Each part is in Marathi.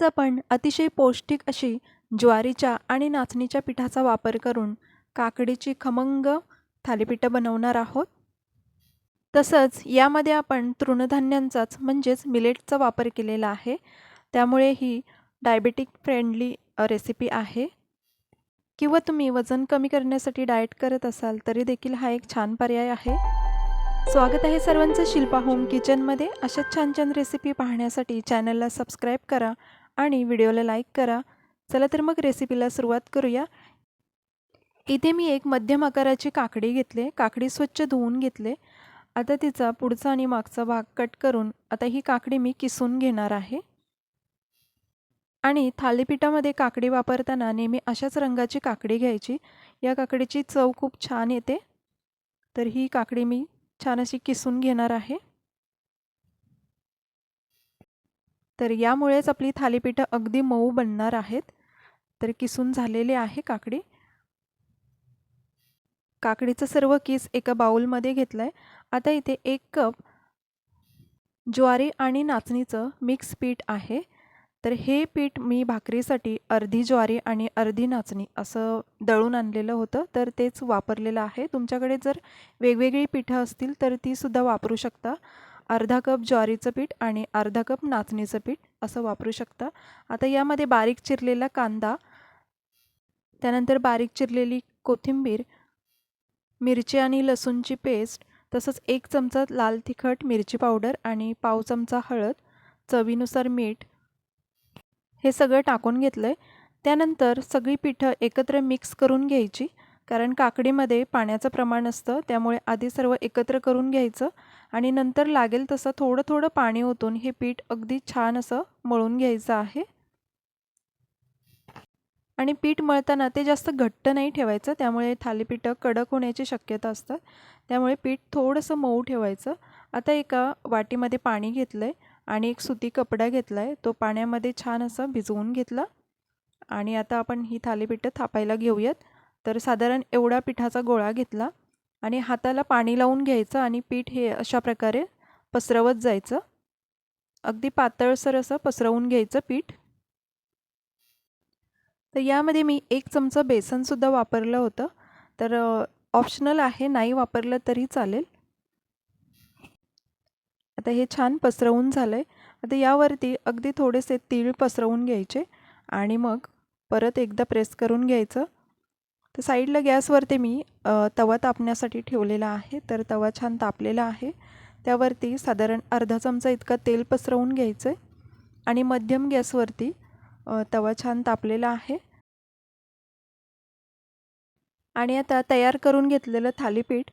आज आपण अतिशय पौष्टिक अशी ज्वारीच्या आणि नाचणीच्या पिठाचा वापर करून काकडीची खमंग थालीपीठं बनवणार आहोत. तसंच यामध्ये आपण तृणधान्यांचाच म्हणजेच मिलेटचा वापर केलेला आहे. त्यामुळे ही डायबेटिक फ्रेंडली रेसिपी आहे. किंवा तुम्ही वजन कमी करण्यासाठी डाएट करत असाल तरी देखील हा एक छान पर्याय आहे. स्वागत आहे सर्वांचं शिल्पा होम किचनमध्ये. अशाच छान छान रेसिपी पाहण्यासाठी चॅनलला सबस्क्राईब करा. आणि व्हिडिओला लाईक करा. चला तर मग रेसिपीला सुरुवात करूया. इथे मी एक मध्यम आकाराची काकडी घेतले. काकडी स्वच्छ धुवून घेतले. आता तिचा पुढचा आणि मागचा भाग कट करून आता ही काकडी मी किसून घेणार आहे. आणि थालीपीठामध्ये काकडी वापरताना नेहमी अशाच रंगाची काकडी घ्यायची. या काकडीची चव खूप छान येते. तर ही काकडी मी छान अशी किसून घेणार आहे. तर यामुळेच आपली थालीपीठं अगदी मऊ बनणार आहेत. तर किसून झालेले आहे काकडी. काकडीचं सर्व किस एका बाउलमध्ये घेतलं आहे आता इथे एक कप ज्वारी आणि नाचणीचं मिक्स पीठ आहे. तर हे पीठ मी भाकरीसाठी अर्धी ज्वारी आणि अर्धी नाचणी असं दळून आणलेलं होतं. तर तेच वापरलेलं आहे. तुमच्याकडे जर वेगवेगळी पिठं असतील तर तीसुद्धा वापरू शकता. अर्धा कप ज्वारीचं पीठ आणि अर्धा कप नाचणीचं पीठ असं वापरू शकता. आता यामध्ये बारीक चिरलेला कांदा त्यानंतर बारीक चिरलेली कोथिंबीर मिरची आणि लसूणची पेस्ट तसंच एक चमचा लाल तिखट मिरची पावडर आणि पाव चमचा हळद चवीनुसार मीठ हे सगळं टाकून घेतलं आहे त्यानंतर सगळी पिठं एकत्र मिक्स करून घ्यायची. कारण काकडीमध्ये पाण्याचं प्रमाण असतं त्यामुळे आधी सर्व एकत्र करून घ्यायचं आणि नंतर लागेल तसं थोडं थोडं पाणी ओतून हे पीठ अगदी छान असं मळून घ्यायचं आहे. आणि पीठ मळताना ते जास्त घट्ट नाही ठेवायचं त्यामुळे थालीपीठं कडक होण्याची शक्यता असतात त्यामुळे पीठ थोडंसं मऊ ठेवायचं. आता एका वाटीमध्ये पाणी घेतलं आहे आणि एक सुती कपडा घेतला आहे तो पाण्यामध्ये छान असं भिजवून घेतला. आणि आता आपण ही थालीपीठं थापायला घेऊयात. तर साधारण एवढा पिठाचा गोळा घेतला आणि हाताला पाणी लावून घ्यायचं आणि पीठ हे अशा प्रकारे पसरवत जायचं. अगदी पातळसर असं पसरवून घ्यायचं पीठ. तर यामध्ये मी एक चमचा बेसनसुद्धा वापरलं होतं. तर ऑप्शनल आहे नाही वापरलं तरी चालेल. आता हे छान पसरवून झालं आहे आता यावरती अगदी थोडेसे तीळ पसरवून घ्यायचे आणि मग परत एकदा प्रेस करून घ्यायचं. तर साईडला गॅसवरती मी तवा तापण्यासाठी ठेवलेला आहे. तर तवा छान तापलेला आहे. त्यावरती साधारण अर्धा चमचा इतका तेल पसरवून घ्यायचं आहे आणि मध्यम गॅसवरती तवा छान तापलेला आहे. आणि आता तयार करून घेतलेलं थालीपीठ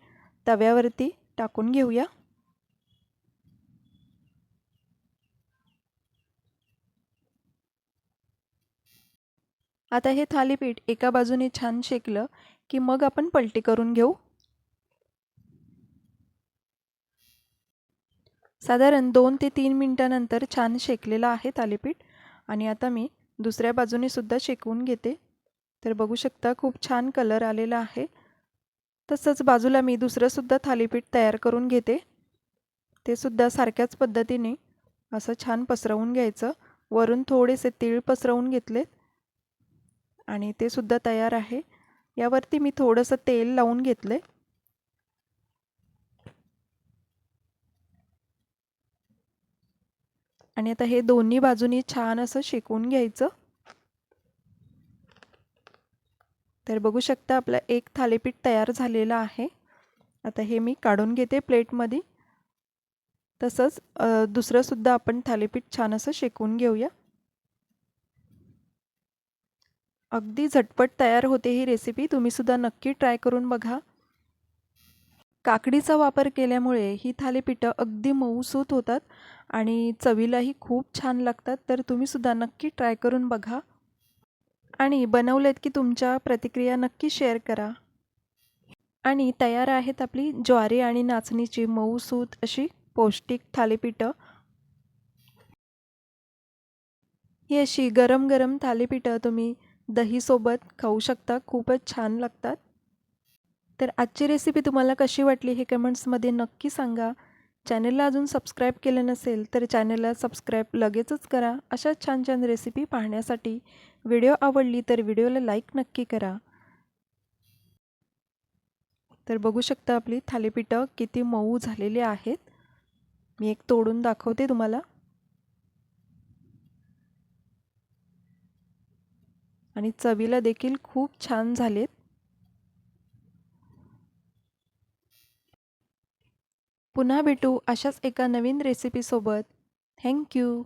तव्यावरती टाकून घेऊया. आता हे थालीपीठ एका बाजूने छान शेकलं की मग आपण पलटी करून घेऊ. साधारण दोन ते तीन मिनटानंतर छान शेकलेलं आहे थालीपीठ. आणि आता मी दुसऱ्या बाजूने सुद्धा शेकवून घेते. तर बघू शकता खूप छान कलर आलेला आहे. तसंच बाजूला मी दुसरंसुद्धा थालीपीठ तयार करून घेते. ते सुद्धा सारख्याच पद्धतीने असं छान पसरवून घ्यायचं. वरून थोडेसे तीळ पसरवून घेतलेत. आणि ते सुद्धा तयार आहे. यावरती मी थोडंसं तेल लावून घेतलं आहे आणि आता हे दोन्ही बाजूनी छान असं शेकून घ्यायचं. तर बघू शकता आपलं एक थालीपीठ तयार झालेलं आहे. आता हे मी काढून घेते प्लेटमध्ये. तसंच दुसरंसुद्धा आपण थालीपीठ छान असं शेकून घेऊया. अगदी झटपट तयार होते ही रेसिपी तुम्हीसुद्धा नक्की ट्राय करून बघा. काकडीचा वापर केल्यामुळे ही थालीपीठं अगदी मऊसूत होतात आणि चवीलाही खूप छान लागतात तर तुम्हीसुद्धा नक्की ट्राय करून बघा. आणि बनवलेत की तुमच्या प्रतिक्रिया नक्की शेअर करा. आणि तयार आहेत आपली ज्वारी आणि नाचणीची मऊसूत अशी पौष्टिक थालीपीठं ही अशी गरम गरम थालीपीठं तुम्ही दहीसोबत खाऊ शकता. खूपच छान लागतात. तर आजची रेसिपी तुम्हाला कशी वाटली हे कमेंट्समध्ये नक्की सांगा. चॅनलला अजून सबस्क्राईब केलं नसेल तर चॅनलला सबस्क्राईब लगेचच करा. अशा छान छान रेसिपी पाहण्यासाठी व्हिडिओ आवडली तर व्हिडिओला लाईक नक्की करा. तर बघू शकता आपली थालीपीठं किती मऊ झालेली आहेत. मी एक तोडून दाखवते तुम्हाला. आणि चवीला देखील खूप छान झालेत. पुन्हा भेटू अशाच एका नवीन रेसिपीसोबत थँक्यू